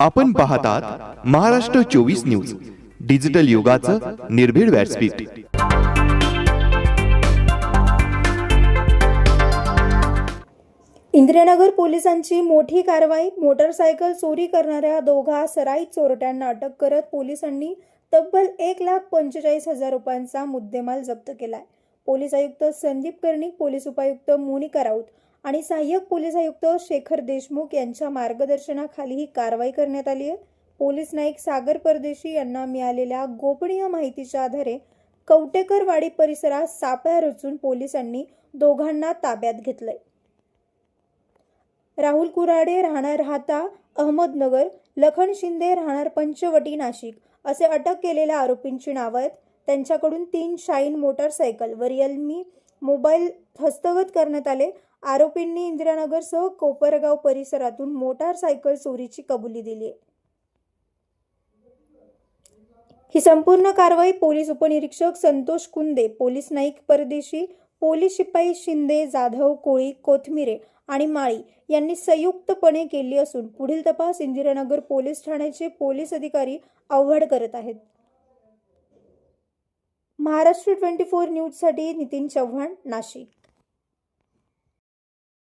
आपण पाहतात महाराष्ट्र चोवीस न्यूज डिजिटल युगाचं निर्भीड व्यासपीठ. इंद्रनगर पोलिसांची मोठी कारवाई मोटरसायकल चोरी करणाऱ्या दोघा सराई चोरट्यांना अटक करत पोलिसांनी तब्बल एक लाख पंचेचाळीस हजार रुपयांचा मुद्देमाल जप्त केलाय. पोलीस आयुक्त संदीप कर्णिक पोलीस उपायुक्त मोनिका राऊत आणि सहाय्यक पोलीस आयुक्त शेखर देशमुख यांच्या मार्गदर्शनाखाली ही कारवाई करण्यात आली आहे. पोलीस नाईक सागर परदेशी यांना मिळालेल्या गोपनीय माहितीच्या आधारे कवटेकरवाडी परिसरात सापळा रचून पोलिसांनी दोघांना ताब्यात घेतलंय. राहुल कुराडे राहणार राहता अहमदनगर लखन शिंदे राहणार पंचवटी नाशिक असे अटक केलेल्या आरोपींची नावं आहेत. त्यांच्याकडून तीन शाईन मोटारसायकल व रिअलमी मोबाईल हस्तगत करण्यात आले. आरोपींनी इंदिरानगरसह कोपरगाव परिसरातून मोटारसायकल चोरीची कबुली दिली. आहे ही संपूर्ण कारवाई पोलीस उपनिरीक्षक संतोष कुंदे पोलीस नाईक परदेशी पोलीस शिपाई शिंदे जाधव कोळी कोथमिरे आणि माळी यांनी संयुक्तपणे केली असून पुढील तपास इंदिरानगर पोलीस ठाण्याचे पोलीस अधिकारी आव्हाड करत आहेत. महाराष्ट्र ट्वेंटी फोर न्यूजसाठी नितीन चव्हाण नाशिक.